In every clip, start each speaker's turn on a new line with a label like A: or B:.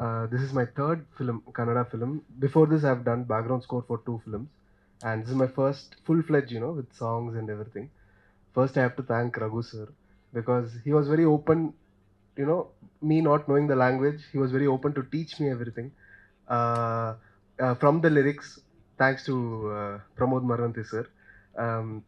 A: Uh, this is my third film, Kannada film. Before this, I've done background score for two films, and this is my first full-fledged, you know, with songs and everything. First, I have to thank Raghu sir because he was very open. You know, me not knowing the language, he was very open to teach me everything. Uh, uh, from the lyrics, thanks to uh, Pramod Marvanti sir. Um,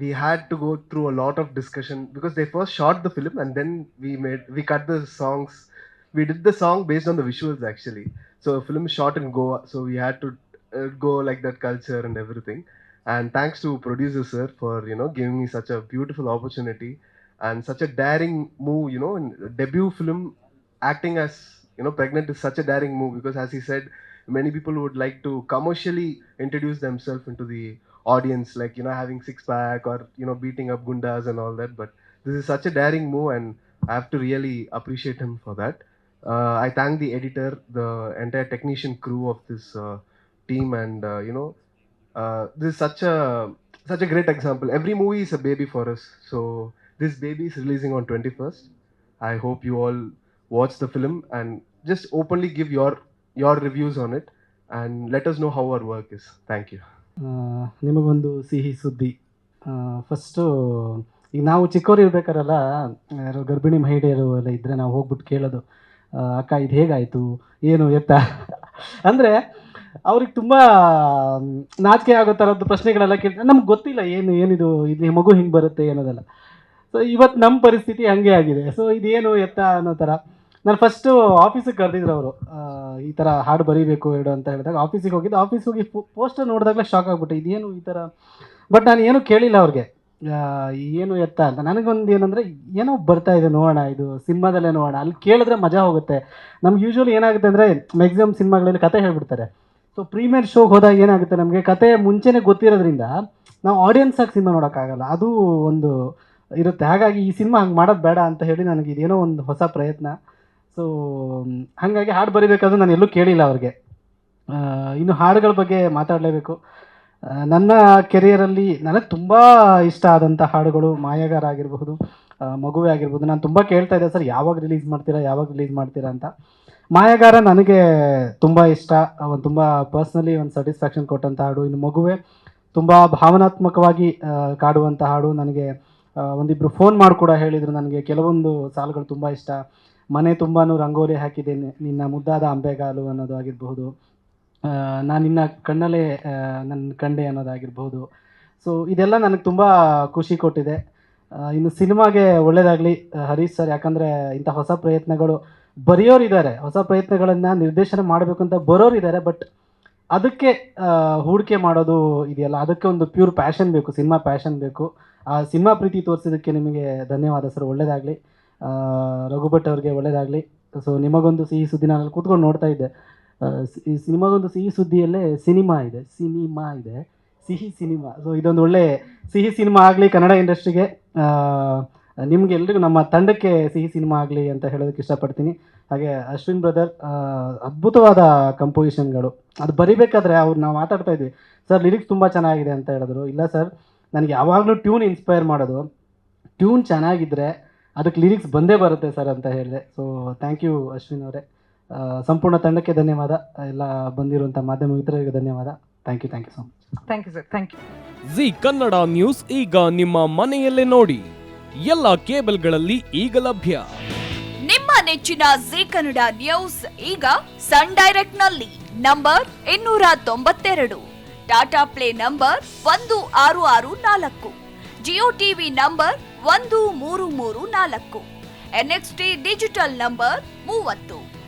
A: we had to go through a lot of discussion because they first shot the film and then we made we cut the songs we did the song based on the visuals actually. So the film shot in goa so we had to uh, go like that culture and everything. And thanks to producer sir for you know giving me such a beautiful opportunity and such a daring move you know in debut film acting as you know pregnant is such a daring move because as he said many people would like to commercially introduce themselves into the audience like you know having six pack or you know beating up gundas and all that. But this is such a daring move and i have to really appreciate him for that i thank the editor the entire technician crew of this uh, team and uh, you know uh, this is such a such a great example every movie is a baby for us so this baby is releasing on 21st i hope you all watch the film and just openly give your your reviews on it and let us know how our work is thank you
B: ನಿಮಗೊಂದು ಸಿಹಿ ಸುದ್ದಿ first ಈಗ ನಾವು ಚಿಕ್ಕವರು ಇರ್ಬೇಕಾರಲ್ಲ ಯಾರು ಗರ್ಭಿಣಿ ಮಹಿಳೆಯರು ಎಲ್ಲ ಇದ್ದರೆ ನಾವು ಹೋಗ್ಬಿಟ್ಟು ಕೇಳೋದು ಅಕ್ಕ ಇದು ಹೇಗಾಯಿತು? ಏನು ಎತ್ತ? ಅಂದರೆ ಅವ್ರಿಗೆ ತುಂಬ ನಾಚಿಕೆ ಆಗೋ ಥರದ್ದು ಪ್ರಶ್ನೆಗಳೆಲ್ಲ ಕೇಳ್ತಾರೆ. ನಮ್ಗೆ ಗೊತ್ತಿಲ್ಲ ಏನು, ಏನಿದು, ಇದು ಮಗು ಹಿಂಗೆ ಬರುತ್ತೆ ಏನೋದೆಲ್ಲ ಸೊ ಇವತ್ತು ನಮ್ಮ ಪರಿಸ್ಥಿತಿ ಹಾಗೆ ಆಗಿದೆ. ಸೊ ಇದೇನು ಎತ್ತ ಅನ್ನೋ ಥರ ನಾನು ಫಸ್ಟು ಆಫೀಸಿಗೆ ಕರೆದಿದ್ರು ಅವರು. ಈ ಥರ ಹಾಡು ಬರೀಬೇಕು, ಹೇಳು ಅಂತ ಹೇಳಿದಾಗ ಆಫೀಸಿಗೆ ಹೋಗಿದ್ದು. ಆಫೀಸಿಗೆ ಹೋಗಿ ಪೋಸ್ಟರ್ ನೋಡಿದಾಗಲೇ ಶಾಕ್ ಆಗ್ಬಿಟ್ಟೆ, ಇದೇನು ಈ ಥರ ಬಟ್ ನಾನು ಏನು ಕೇಳಿಲ್ಲ ಅವ್ರಿಗೆ. ಏನು ಎತ್ತ ಅಂತ. ನನಗೊಂದು ಏನಂದರೆ, ಏನೋ ಬರ್ತಾ ಇದೆ ನೋಡೋಣ, ಇದು ಸಿನಿಮಾದಲ್ಲೇ ನೋಡೋಣ. ಅಲ್ಲಿ ಕೇಳಿದ್ರೆ ಮಜಾ ಹೋಗುತ್ತೆ. ನಮ್ಗೆ ಯೂಶ್ವಲಿ ಏನಾಗುತ್ತೆ ಅಂದರೆ ಮ್ಯಾಕ್ಸಿಮಮ್ ಸಿನಿಮಾಗಳಲ್ಲಿ ಕತೆ ಹೇಳ್ಬಿಡ್ತಾರೆ. ಸೊ ಪ್ರೀಮಿಯರ್ ಶೋಗೆ ಹೋದಾಗ ಏನಾಗುತ್ತೆ ನಮಗೆ? ಕತೆ ಮುಂಚೆನೇ ಗೊತ್ತಿರೋದ್ರಿಂದ, ನಾವು ಆಡಿಯನ್ಸ್ ಆಗಿ ಸಿನಿಮಾ ನೋಡೋಕ್ಕಾಗಲ್ಲ. ಅದು ಒಂದು ಇರುತ್ತೆ. ಹಾಗಾಗಿ ಈ ಸಿನಿಮಾ ಹಂಗೆ ಮಾಡೋದು ಬೇಡ ಅಂತ ಹೇಳಿ ನನಗೆ ಇದೇನೋ ಒಂದು ಹೊಸ ಪ್ರಯತ್ನ. ಸೊ ಹಾಗಾಗಿ ಹಾಡು ಬರಿಬೇಕಾದ್ರೂ ನಾನು ಎಲ್ಲೂ ಕೇಳಿಲ್ಲ ಅವ್ರಿಗೆ. ಇನ್ನು ಹಾಡುಗಳ ಬಗ್ಗೆ ಮಾತಾಡಲೇಬೇಕು. ನನ್ನ ಕೆರಿಯರಲ್ಲಿ ನನಗೆ ತುಂಬ ಇಷ್ಟ ಆದಂಥ ಹಾಡುಗಳು ಮಾಯಾಗಾರ ಆಗಿರಬಹುದು ಮಗುವೆ ಆಗಿರ್ಬೋದು ನಾನು ತುಂಬ ಕೇಳ್ತಾ ಇದ್ದೆ, ಸರ್, ಯಾವಾಗ ರಿಲೀಸ್ ಮಾಡ್ತೀರಾ, ಯಾವಾಗ ರಿಲೀಸ್ ಮಾಡ್ತೀರಾ ಅಂತ. ಮಾಯಾಗಾರ ನನಗೆ ತುಂಬ ಇಷ್ಟ. ಒಂದು ತುಂಬ ಪರ್ಸ್ನಲಿ ಒಂದು ಸ್ಯಾಟಿಸ್ಫ್ಯಾಕ್ಷನ್ ಕೊಟ್ಟಂಥ ಹಾಡು, ಇನ್ನು ಮಗುವೆ ತುಂಬ ಭಾವನಾತ್ಮಕವಾಗಿ ಕಾಡುವಂಥ ಹಾಡು. ನನಗೆ ಒಂದಿಬ್ಬರು ಫೋನ್ ಮಾಡಿ ಕೂಡ ಹೇಳಿದರು ನನಗೆ, ಕೆಲವೊಂದು ಸಾಲುಗಳು ತುಂಬ ಇಷ್ಟ. ಮನೆ ತುಂಬಾ ರಂಗೋಲಿ ಹಾಕಿದ್ದೇನೆ ನಿನ್ನ ಮುದ್ದಾದ ಅಂಬೆಗಾಲು ಅನ್ನೋದು ಆಗಿರಬಹುದು. ನಾನು ಇನ್ನ ಕಣ್ಣಲ್ಲೇ ನನ್ನ ಕಂಡೆ ಅನ್ನೋದಾಗಿರ್ಬೋದು. ಸೊ ಇದೆಲ್ಲ ನನಗೆ ತುಂಬ ಖುಷಿ ಕೊಟ್ಟಿದೆ. ಇನ್ನು ಸಿನಿಮಾಗೆ ಒಳ್ಳೆಯದಾಗಲಿ ಹರೀಶ್ ಸರ್. ಯಾಕಂದರೆ ಇಂಥ ಹೊಸ ಪ್ರಯತ್ನಗಳು ಬರೆಯೋರಿದ್ದಾರೆ. ಹೊಸ ಪ್ರಯತ್ನಗಳನ್ನು ನಿರ್ದೇಶನ ಮಾಡಬೇಕು ಅಂತ ಬರೋರಿದ್ದಾರೆ. ಬಟ್ ಅದಕ್ಕೆ ಹೂಡಿಕೆ ಮಾಡೋದು ಇದೆಯಲ್ಲ. ಅದಕ್ಕೆ ಒಂದು ಪ್ಯೂರ್ ಪ್ಯಾಷನ್ ಬೇಕು, ಸಿನಿಮಾ ಪ್ಯಾಷನ್ ಬೇಕು. ಆ ಸಿನಿಮಾ ಪ್ರೀತಿ ತೋರಿಸಿದ್ದಕ್ಕೆ ನಿಮಗೆ ಧನ್ಯವಾದ ಸರ್. ಒಳ್ಳೇದಾಗಲಿ. ರಘುಭಟ್ ಅವ್ರಿಗೆ ಒಳ್ಳೆಯದಾಗಲಿ ಸೊ ನಿಮಗೊಂದು ಸಿಹಿ ಸುದ್ದಿ ನಾನು ಕೂತ್ಕೊಂಡು ನೋಡ್ತಾ ಇದ್ದೆ. ಈ ಸಿನಿಮಾಗೊಂದು ಸಿಹಿ ಸುದ್ದಿಯಲ್ಲೇ ಸಿನಿಮಾ ಇದೆ ಸಿನಿಮಾ ಇದೆ. ಸಿಹಿ ಸಿನಿಮಾ. ಸೊ ಇದೊಂದು ಒಳ್ಳೆ ಸಿಹಿ ಸಿನಿಮಾ ಆಗಲಿ ಕನ್ನಡ ಇಂಡಸ್ಟ್ರಿಗೆ. ನಿಮ್ಗೆ ಎಲ್ರಿಗೂ ನಮ್ಮ ತಂಡಕ್ಕೆ ಸಿಹಿ ಸಿನಿಮಾ ಆಗಲಿ ಅಂತ ಹೇಳೋದಕ್ಕೆ ಇಷ್ಟಪಡ್ತೀನಿ. ಹಾಗೆ ಅಶ್ವಿನ್ ಬ್ರದರ್ ಅದ್ಭುತವಾದ ಕಂಪೋಸಿಷನ್ಗಳು ಅದು ಬರಿಬೇಕಾದ್ರೆ ಅವ್ರು ನಾವು ಮಾತಾಡ್ತಾ ಇದ್ವಿ. ಸರ್ ಲಿರಿಕ್ಸ್ ತುಂಬ ಚೆನ್ನಾಗಿದೆ ಅಂತ ಹೇಳಿದ್ರು. ಇಲ್ಲ ಸರ್, ನನಗೆ ಯಾವಾಗಲೂ ಟ್ಯೂನ್ ಇನ್ಸ್ಪೈರ್ ಮಾಡೋದು. ಟ್ಯೂನ್ ಚೆನ್ನಾಗಿದ್ದರೆ ಅದಕ್ಕೆ ಲಿರಿಕ್ಸ್ ಬಂದೇ ಬರುತ್ತೆ ಸರ್ ಅಂತ ಹೇಳಿದೆ. ಸೊ ಥ್ಯಾಂಕ್ ಯು ಅಶ್ವಿನ್ ಅವರೇ. ಸಂಪೂರ್ಣ ತಂಡಕ್ಕೆ ಧನ್ಯವಾದ. ಎಲ್ಲ ಬಂದಿರುವಂಥ ಮಾಧ್ಯಮ ಮಿತ್ರರಿಗೆ ಧನ್ಯವಾದ. Thank you thank you so much
C: thank you sir thank you
D: Zee Kannada news ಈಗ ನಿಮ್ಮ ಮನೆಯಲ್ಲೇ ನೋಡಿ. ಎಲ್ಲ ಕೇಬಲ್ಗಳಲ್ಲಿ ಈಗ ಲಭ್ಯ.
E: ನಿಮ್ಮ ನೆಚ್ಚಿನ ಜಿ ಕನ್ನಡ ನ್ಯೂಸ್ ಈಗ ಸನ್ ಡೈರೆಕ್ಟ್ನಲ್ಲಿ ನಂಬರ್ ಇನ್ನೂರ ತೊಂಬತ್ತೆರಡು. ಟಾಟಾ ಪ್ಲೇ ನಂಬರ್ ಒಂದು ಆರು ಆರು ನಾಲ್ಕು. ಜಿಯೋ ಟಿವಿ ನಂಬರ್ ಒಂದು ಮೂರು ಮೂರು ನಾಲ್ಕು. ಎನ್ಎಕ್ಸ್ಟಿ ಡಿಜಿಟಲ್ ನಂಬರ್ ಮೂವತ್ತು.